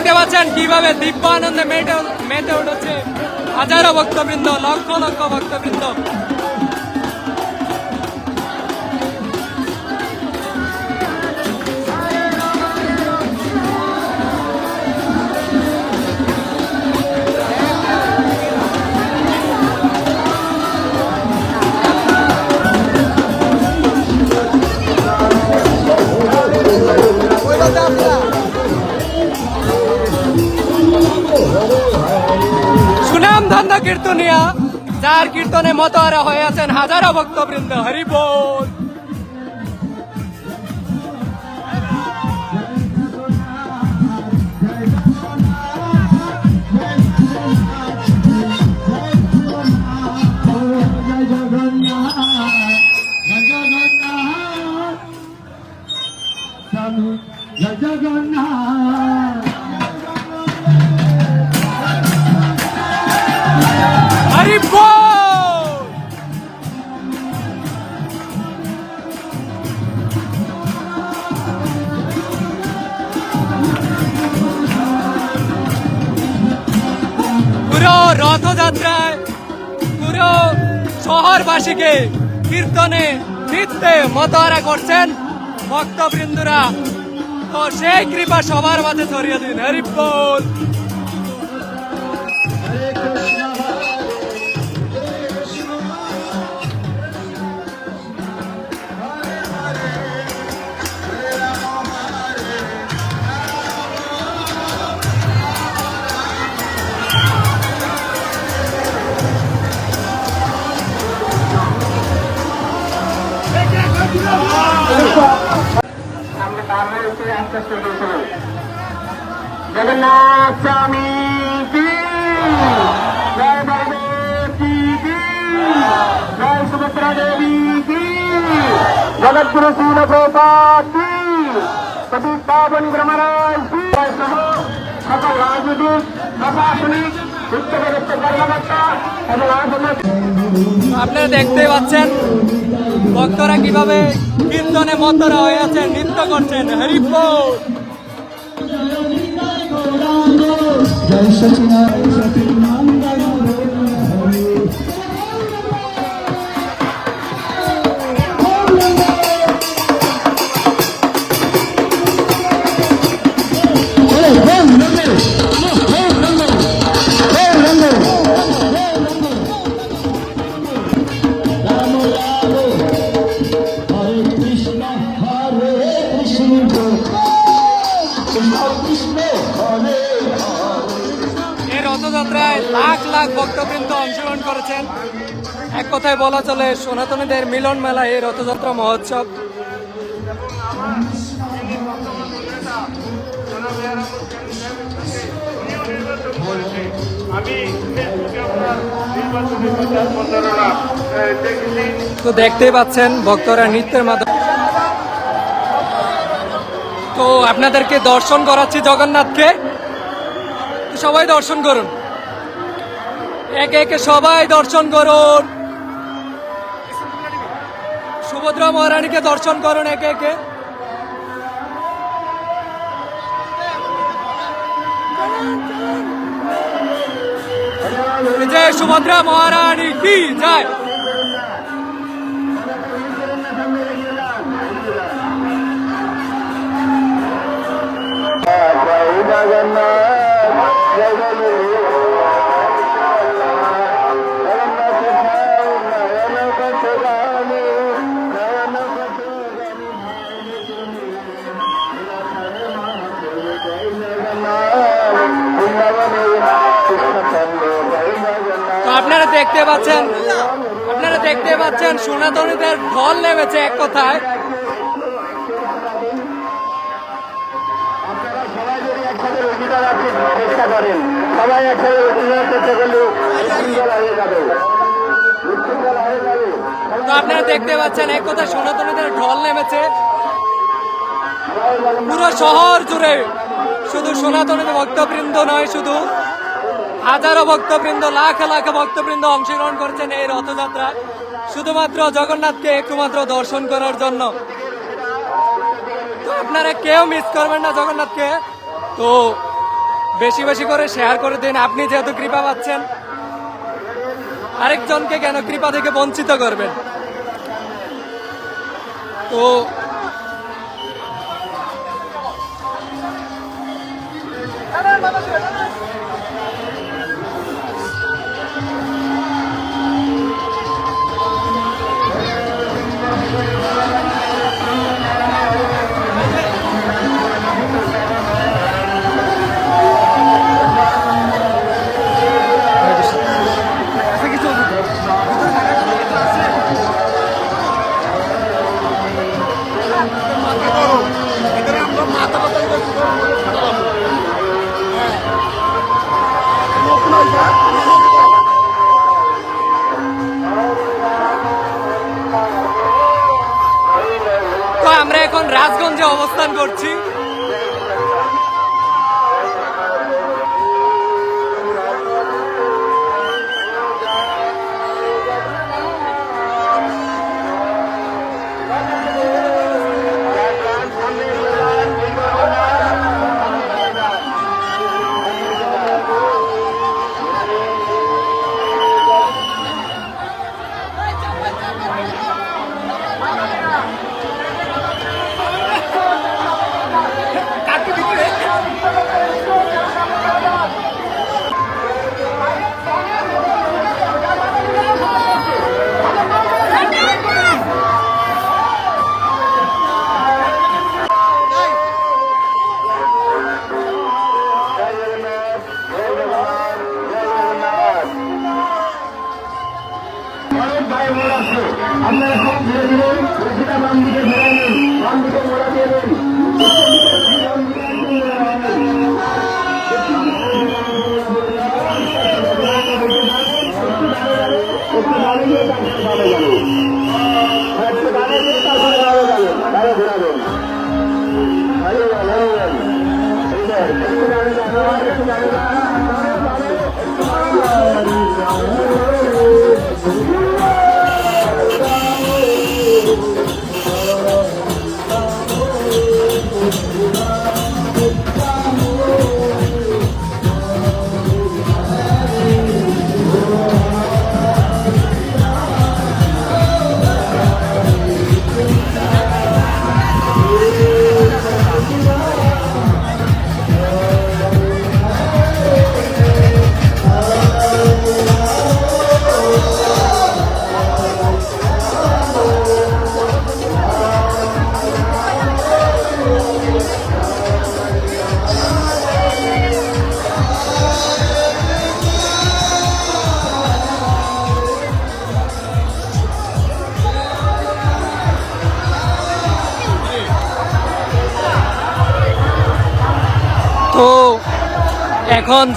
দেখতে পাচ্ছেন কীভাবে দিব্য আনন্দে মেতে মেতে উঠেছে। হাজারো ভক্তবৃন্দ লক্ষ লক্ষ ভক্তবৃন্দ। সুনাম ধন্য কীর্তনিয়া যার কীর্তনে মতহারা হয়ে আছেন হাজারো ভক্তবৃন্দ। হরি কীর্তনে নৃত্যে মতহারা করছেন ভক্তবৃন্দরা। তো সেই কৃপা সবার মাঝে ছড়িয়ে দিন। হরি আপনারা দেখতে পাচ্ছেন ভক্তরা কীভাবে কীর্তনে মতরা হয়ে আছেন নৃত্য করছেন। হরিপুর জয় লাখ লাখ ভক্তবৃন্দ অংশগ্রহণ করেছেন। এক কথায় বলা চলে, সনাতনীদের মিলন মেলা এই রথযাত্রা মহোৎসব। তো দেখতেই পাচ্ছেন, ভক্তরা নৃত্যের মাধ্যমে তো আপনাদেরকে দর্শন করাচ্ছি জগন্নাথকে। সবাই দর্শন করুন। একে একে সবাই দর্শন করুন। সুভদ্রা মহারানীকে দর্শন করুন একে একে। জয় সুভদ্রা মহারানী, কি জয় জগন্নাথ। দেখতে পাচ্ছেন? আপনারা দেখতে পাচ্ছেন সোনাতনীদের ঢল নেমেছে এক কথায়। চেষ্টা করেন। সবাই একসাথে চেষ্টা হয়ে যাবে। তো আপনারা দেখতে পাচ্ছেন এক কথায় সোনাতনীদের ঢল নেমেছে। পুরো শহর জুড়ে। শুধু সনাতনীদের ভক্তবৃন্দ নয় শুধু হাজারো ভক্তবৃন্দ, লাখ লাখ ভক্তবৃন্দ অংশগ্রহণ করছেন এই রথযাত্রা। শুধুমাত্র জগন্নাথকে একটুমাত্র দর্শন করার জন্য। তো আপনারা কেউ মিস করবেন না জগন্নাথকে। তো বেশি বেশি করে শেয়ার করে দিন। আপনি যেহেতু কৃপা পাচ্ছেন, আরেকজনকে কেন কৃপা থেকে বঞ্চিত করবেন? তো তো খুব ধীরে ধীরে বাম দিকে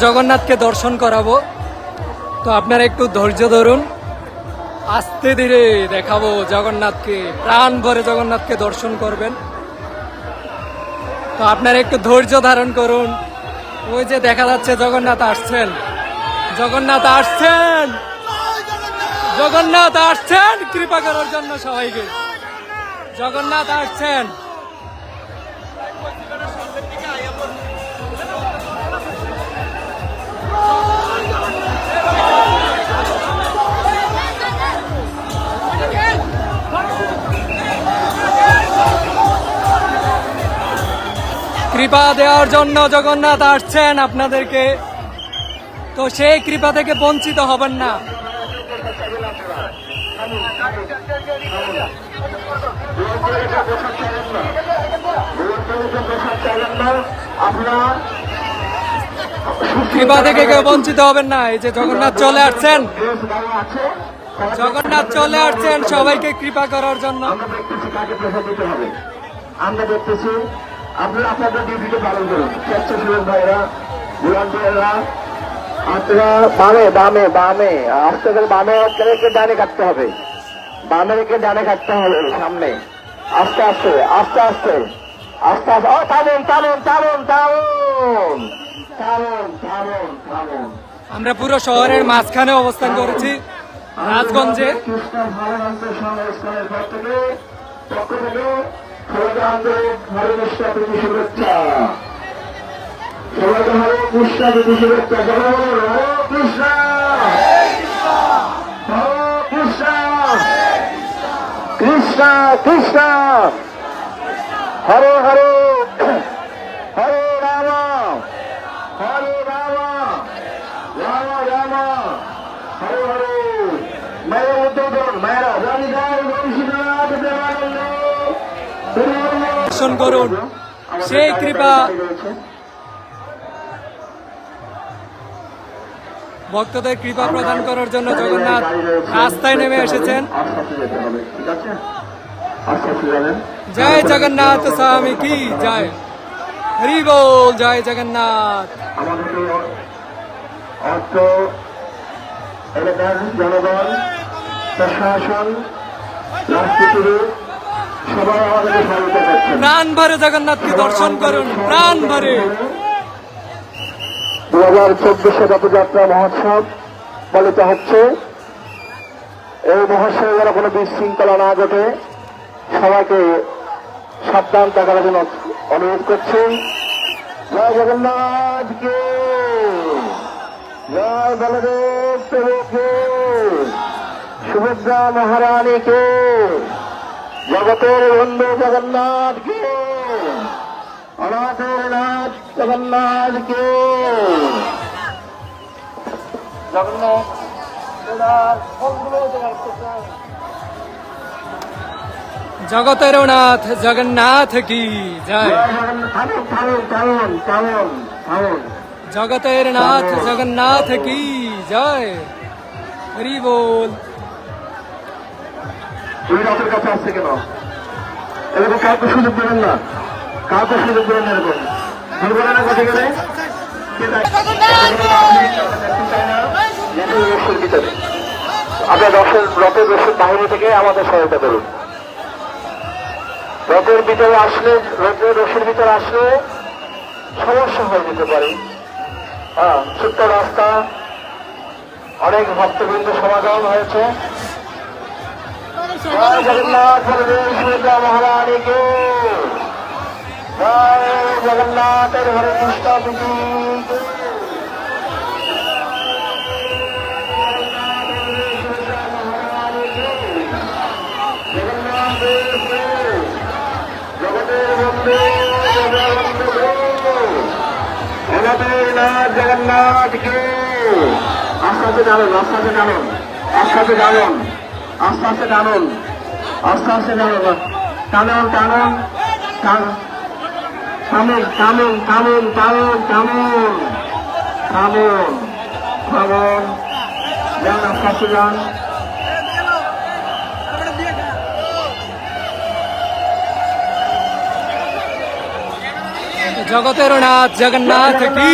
জগন্নাথকে দর্শন করাবো। তো আপনারা একটু ধৈর্য ধরুন। আস্তে ধীরে দেখাবো জগন্নাথকে প্রাণ ভরে জগন্নাথকে দর্শন করবেন। তো আপনারা একটু ধৈর্য ধারণ করুন। ওই যে দেখা যাচ্ছে জগন্নাথ আসছেন। জগন্নাথ আসছেন! জগন্নাথ আসছেন! কৃপা করার জন্য সবাইকে। জগন্নাথ আসছেন! কৃপা দেওয়ার জন্য জগন্নাথ আসছেন আপনাদেরকে। তো সেই কৃপা থেকে বঞ্চিত হবেন না। আপনার কৃপা থেকে কেউ বঞ্চিত হবেন না। এই যে জগন্নাথ চলে আসছেন। জগন্নাথ চলে আসছেন। সবাইকে কৃপা করার জন্য। আমরা দেখতেছি, আপনারা আপনাদের ডিউটিকে পালন করুন। স্বেচ্ছাসেবক ভাইরা ভাইরা আপনারা বামে বামে বামে, আস্তে করে বামে রেখে ডানে কাটতে হবে। বামে রেখে ডানে কাটতে হবে সামনে। আস্তে আস্তে আস্তে আস্তে। আস্তে আস্তে। ও থামুন থামুন থামুন থামুন আমরা পুরো শহরের মাঝখানে অবস্থান করেছি রাজগঞ্জে। কৃষ্ণ ভারতান্ত সংস্কারের পর থেকে পক্ষ থেকে সবাইকে আন্তরিক ভালোবাসা প্রীতি শুভেচ্ছা সবাইকে ভালো কৃষ্ণ যদি শুভেচ্ছা জগৎ হরে কৃষ্ণ হরে কৃষ্ণ কৃষ্ণ কৃষ্ণ হরে হরে হরে রাম হরে রাম রাম রাম হরে হরে মায়ের উদ্বোধন মায়েরা জানি যায় বংশীনাথ দেবানন্দ দর্শন করুন। সেই কৃপা ভক্তদের কৃপা প্রদান করার জন্য জগন্নাথ রাস্তায় নেমে এসেছেন। জয় জগন্নাথ স্বামী কি জয়। হরি বল, জয় জগন্নাথ। এলাকার জনগণ, প্রশাসন রাজনীতিবিদ সবাই আমাদেরকে স্বাগত করছেন প্রাণ ভরে জগন্নাথকে দর্শন করুন, প্রাণ ভরে। দু হাজার চব্বিশে রথযাত্রা মহোৎসব পালিত হচ্ছে। এই মহোৎসবে যেন কোনো বিশৃঙ্খলা না ঘটে। সবাইকে সাবধান থাকার জন্য অনুরোধ করছি। জয় জগন্নাথকে জয় বলদেব প্রভুকে সুভদ্রা মহারানীকে জগতের বন্ধু জগন্নাথকে অনাথের নাথ জগন্নাথ হবে। জগতের নাথ জগন্নাথ কি জয়? জগন্নাথ জগতের নাথ জগন্নাথ কি জয়? হরি বল। তুমি রথের কাছে আসছে কেন? এরকম কাউকে সুযোগ দেবেন না। কাউকে সুযোগ দেবেন এরকম। ধরবেন না কোথায় গেলে। আপনার রথের রথের রসের বাহিনী থেকে আমাদের সহায়তা করুন। রথের ভিতরে আসলে রথের রসের ভিতরে আসলে সমস্যা হয়ে যেতে পারে। হ্যাঁ ছোট্ট রাস্তা। অনেক ভক্তবৃন্দ সমাগম হয়েছে। জগন্নাথ বলদেব সুভদ্রা মহারানীকে জয় জগন্নাথের হরে কৃষ্ণ বিধি জগতের বন্ধু আমাদের নাথ জগন্নাথকে আস্তে আস্তে জানুন আস্তে আস্তে জানুন আস্তে আস্তে জানুন আস্তে আস্তে টানুন। আস্তে আস্তে টানুন টানুন টানুন। টানুন থামুন থামুন থামুন থামুন থামুন থামুন যান, আস্তে আস্তে যান। জগতের নাথ, জগন্নাথ কি?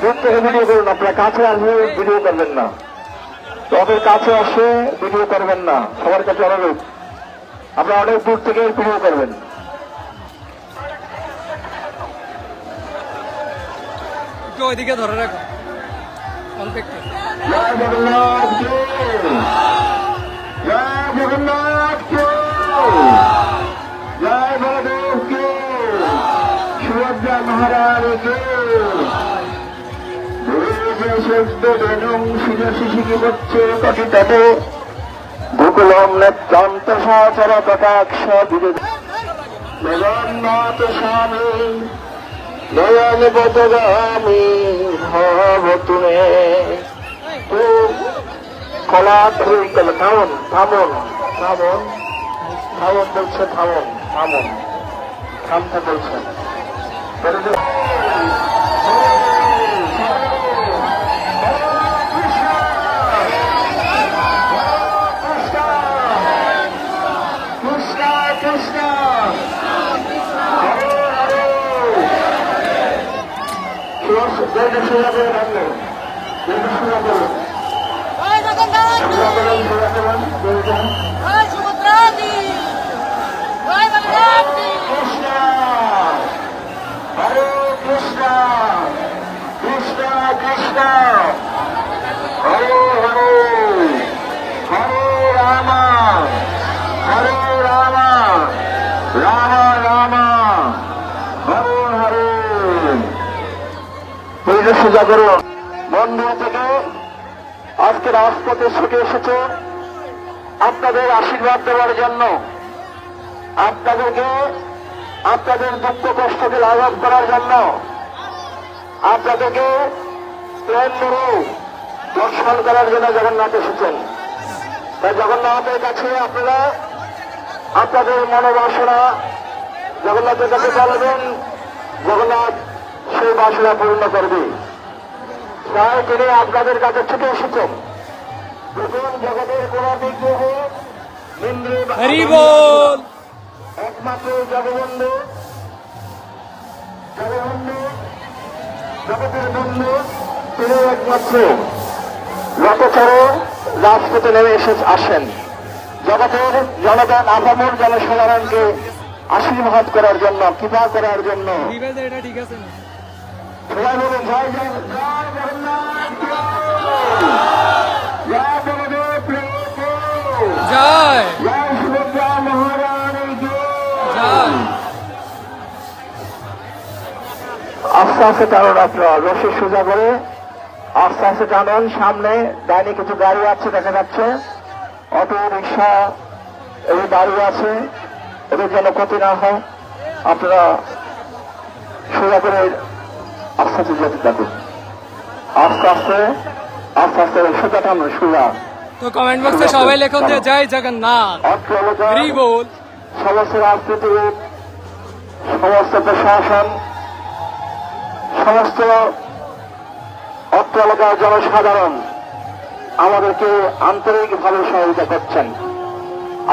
দূর থেকে ভিডিও করুন আপনার। কাছে আসবে ভিডিও করবেন না। রথের কাছে আসে ভিডিও করবেন না। সবার কাছে অনুরোধ আপনারা অনেক দূর থেকে ভিডিও করবেন। ওইদিকে ধরে রাখো। অল্প কে সদ্য বেনুং শিশিকি বচ্ছে কথিততে গোকুলম নেত্রান্ত সচর কটাক্ষ বিরোধ জগন্নাথ স্বামী নয়ন বদগামী ভব তুমে তো কলা থামুন থামুন থামুন। থামুন বলছে, থামুন থামুন। থামতে বলছেন দলটা সোজা করে রাখলেন দলটা সোজা করুন জয় জগন্নাথ সোজা করুন সোজা করুন দলটা জয় সুভদ্রা দি জয় জগন্নাথ দি কৃষ্ণ হরে কৃষ্ণ কৃষ্ণ কৃষ্ণ হরে হরে হরে রাম হরে রাম রাম রাম হরে হরে পরিবেশ সোজা করুন থেকে আজকে রাজপথে ছুটে এসেছে। আপনাদের আশীর্বাদ দেওয়ার জন্য আপনাদেরকে আপনাদের দুঃখ কষ্টকে লাঘব করার জন্য আপনাদেরকে প্রেম মেরে দর্শন করার জন্য জগন্নাথ এসেছেন। তাই জগন্নাথের কাছে আপনারা আপনাদের মনোবাসনা জগন্নাথের কাছে বলবেন জগন্নাথ সেই বাসনা পূর্ণ করবে। তাই তিনি আপনাদের কাছে ছুটে দেখুন জগতের কোন বিগ্রহ একমাত্র জগবন্ধু। জগবন্ধু জগতের বন্ধু তিনি একমাত্র। রথচরে রাজপথে নেমে এসে আসেন। জগতের জনগণ আপামর জনসাধারণকে আশীর্বাদ করার জন্য কৃপা করার জন্য। এটা ঠিক আছে আস্তে আস্তে টানুন আপনারা, রশি সোজা করে। আস্তে আস্তে টানুন, সামনে ডাইনে কিছু গাড়ি আছে, দেখা যাচ্ছে। অটো, রিক্সা এগুলো দাঁড়িয়ে আছে, এদের যেন ক্ষতি না হয়। আপনারা সোজা করে আস্তে আস্তে যেতে আস্তে আস্তে আস্তে আস্তে সোজা সোজা তো কমেন্ট বক্সে সবাই লেখুন যে জয় জগন্নাথ। বল। সমস্ত সমস্ত প্রশাসন সমস্ত অত্র এলাকার জনসাধারণ আমাদেরকে আন্তরিকভাবে সহযোগিতা করছেন।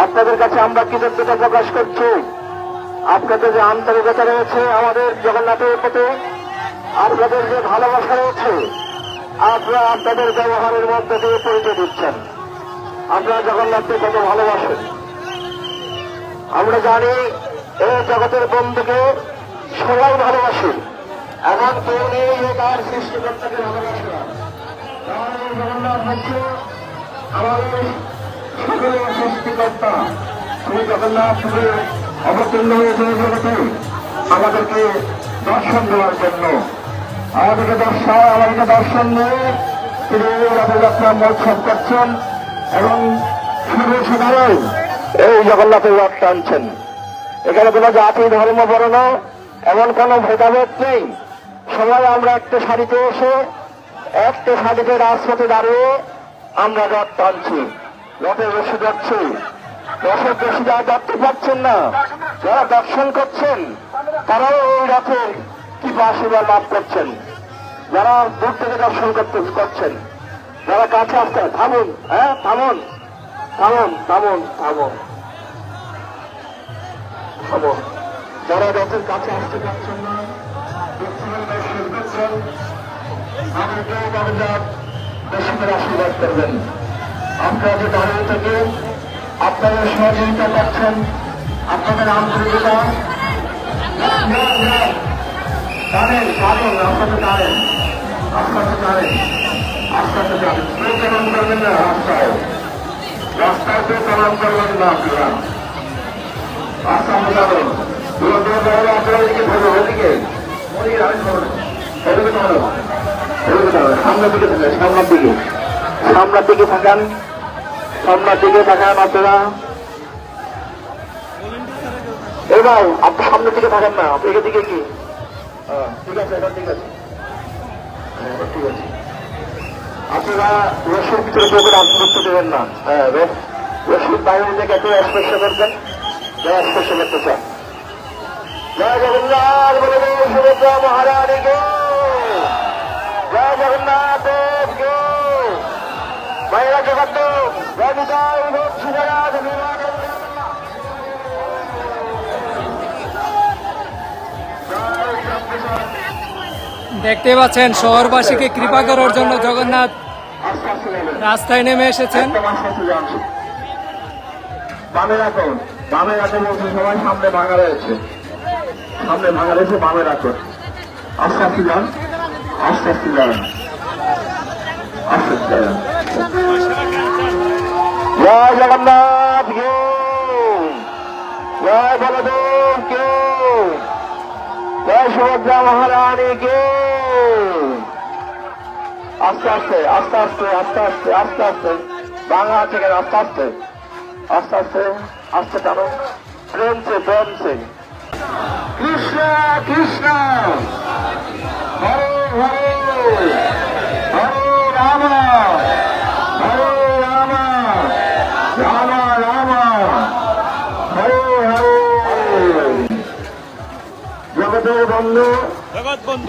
আপনাদের কাছে আমরা কৃতজ্ঞতা প্রকাশ করছি। আপনাদের যে আন্তরিকতা রয়েছে আমাদের জগন্নাথের প্রতি আপনাদের যে ভালোবাসা রয়েছে। আপনারা আপনাদের ব্যবহারের মধ্যে দিয়ে পরিচয় দিচ্ছেন। আপনারা জগন্নাথকে কত ভালোবাসেন। আমরা জানি এই জগতের বন্ধুকে সবাই ভালোবাসে এমন কেউ নেই যে তার সৃষ্টিকর্তাকে ভালোবাসে না। জগন্নাথ হচ্ছে আমাদের সকলের সৃষ্টিকর্তা। সেই জগন্নাথ অবতীর্ণ হয়েছে জগতে। আমাদেরকে দর্শন দেওয়ার জন্য আমাদেরকে দর্শন আমাদেরকে দর্শন নিয়ে তিনি রথযাত্রা মহোৎসব করছেন এবং শুধু সকালেই এই জগন্নাথের রথ টানছেন। এখানে কোনো জাতি, ধর্ম, বর্ণ এমন কোনো ভেদাভেদ নেই। সবাই আমরা একটা শাড়িতে এসে, একটা শাড়িতে রাজপথে দাঁড়িয়ে আমরা রথ টানছি। রথের রশি যাচ্ছি। রথের রশি যারা যাত্রী পাচ্ছেন না, যারা দর্শন করছেন, তারাও এই রথের আশীর্বাদ লাভ করছেন। যারা দূর থেকে দর্শন করতে করছেন, যারা কাছে আসছেন থামুন হ্যাঁ থামুন থামুন থামুন থামুন থামুন। যারা রথের কাছে আসতে পারছেন না আপনাদের আন্তরিকতা জানেন জানেন আপনাদের জানেন আস্তে জানেন আস্তে আস্তে কেউ কেমন করবেন না রাস্তায়। রাস্তায় কেউ কেমন করবেন না আপনারা। আস্তে আস্তে যাবেন দূর এদিকে ধরো ওদিকে সামনের দিকে সামনের দিকে। সামনের দিকে থাকান। সামনের দিকে থাকান আপনারা। ভাই আপনি সামনের দিকে থাকেন না, আপনি এদিকে কি? হ্যাঁ, ঠিক আছে এটা ঠিক আছে। হ্যাঁ, ঠিক আছে। আপনারা রসুন ভিতরে কেউ করে আত্মহত্যা দেবেন না। হ্যাঁ রস- রসুন বাইরে থেকে একটু স্পর্শ করবেন যারা স্পর্শ করতে চান। জয় জগন্নাথ বলে সুভদ্রা মহারানী কে জয় জগন্নাথ দেব কে মায়েরা জগত জয় নিতাই ভোগ বিমানন্দ দেখতে পাচ্ছেন, শহরবাসীকে কৃপা করার জন্য জগন্নাথ রাস্তায় নেমে এসেছেন। বামে রাখুন বামে রাখুন সামনে বামে রাখুন। জগন্নাথ কে জয় সুভদ্রা মহারানী কে আস্তে আস্তে আস্তে আস্তে আস্তে আস্তে আস্তে আস্তে। বাংলা কেন আস্তে আস্তে আস্তে আস্তে আস্তে টানো। প্রেম সে প্রেম সে। কৃষ্ণ কৃষ্ণ। হরে হরে। হরে রাম। হরে রাম। রাম রাম। হরে হরে। জগতের বন্ধু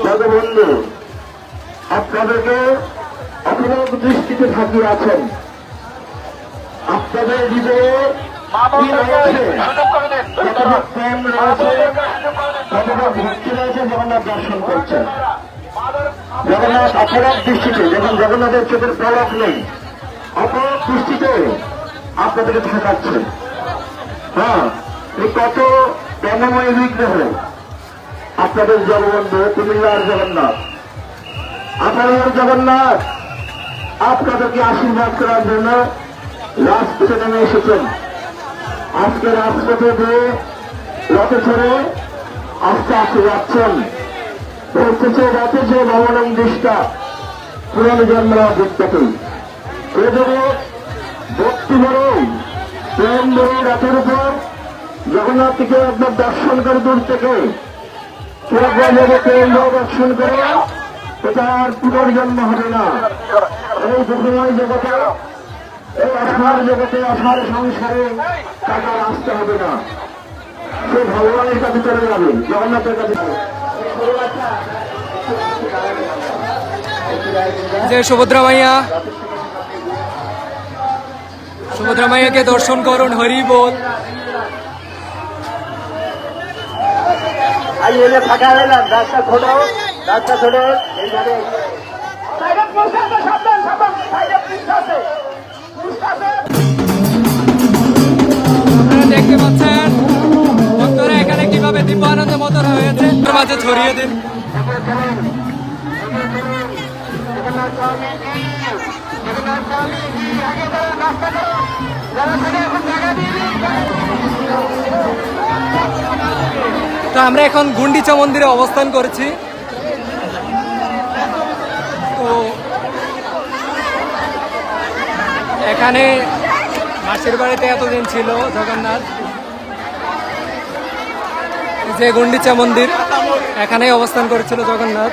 জগবন্ধু আপনাদেরকে অপরাধ দৃষ্টিতে থাকিয়ে আছেন। আপনাদের হৃদয়ে কতটা প্রেম রয়েছে কতটা ভক্তি রয়েছে জগন্নাথ দর্শন করছেন। জগন্নাথ অপরাধ দৃষ্টিতে যখন জগন্নাথের চোখের পলক নেই। অপরাধ দৃষ্টিতে আপনাদেরকে থাকাচ্ছেন হ্যাঁ এই কত প্রেমময় বিগ্রহ আপনাদের জগবন্ধু কুমিল্লার জগন্নাথ। আপনাদের জগন্নাথ, আপনাদেরকে আশীর্বাদ করার জন্য রাজপথে নেমে এসেছেন। আজকে রাজপথে দিয়ে রথে চড়ে আস্তে আস্তে যাচ্ছেন। বলতেছে, রথে যে ভবনম দৃষ্টা পুরানো জন্মরা বিখ্যাত। এদের ভক্তি বড়ই প্রেম বড়ই রথের উপর জগন্নাথকে একবার দর্শন করে দূর থেকে প্রেম দর্শন করে এটা আর পুনর্জন্ম হবে না। এই দুঃখময় জগতে এই আসার জগতে আসার সংসারে আর আসতে হবে না। সে ভগবানের কাছে চলে যাবে জগন্নাথের কাছে যে সুভদ্রা মাইয়া। সুভদ্রা মাইয়াকে দর্শন করুন হরি বল। আই এলে ফাঁকা হয়ে যান রাস্তা ছোট রাস্তা ছোট এইভাবে আপনারা দেখতে পাচ্ছেন ভক্তরা এখানে কীভাবে দিব্য আনন্দ মতন হয়েছে মাঝে ছড়িয়ে দিন। তো আমরা এখন গুন্ডিচা মন্দিরে অবস্থান করেছি। তো এখানে মাসির বাড়িতে এতদিন ছিল জগন্নাথ। যে গুন্ডিচা মন্দির এখানেই অবস্থান করেছিল জগন্নাথ।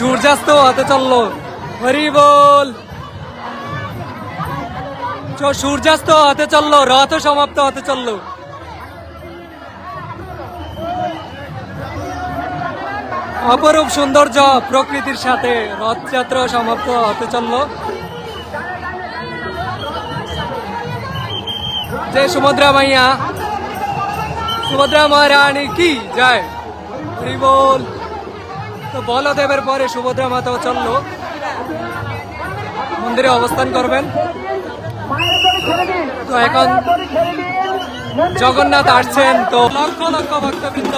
সূর্যাস্ত হতে চলল। হরি বল। সূর্যাস্ত হতে চলল, রথ সমাপ্ত হতে চলল। অপরূপ সৌন্দর্য প্রকৃতির সাথে রথযাত্রা সমাপ্ত হতে চলল। জয় সুভদ্রা মাইয়া। সুভদ্রা মহারানী, কি জয়? হরি বল। তো বলদেবের পরে সুভদ্রা মাতাও চলল। মন্দিরে অবস্থান করবেন। তো এখন জগন্নাথ আসছেন, তো লক্ষ লক্ষ ভক্তবৃন্দ।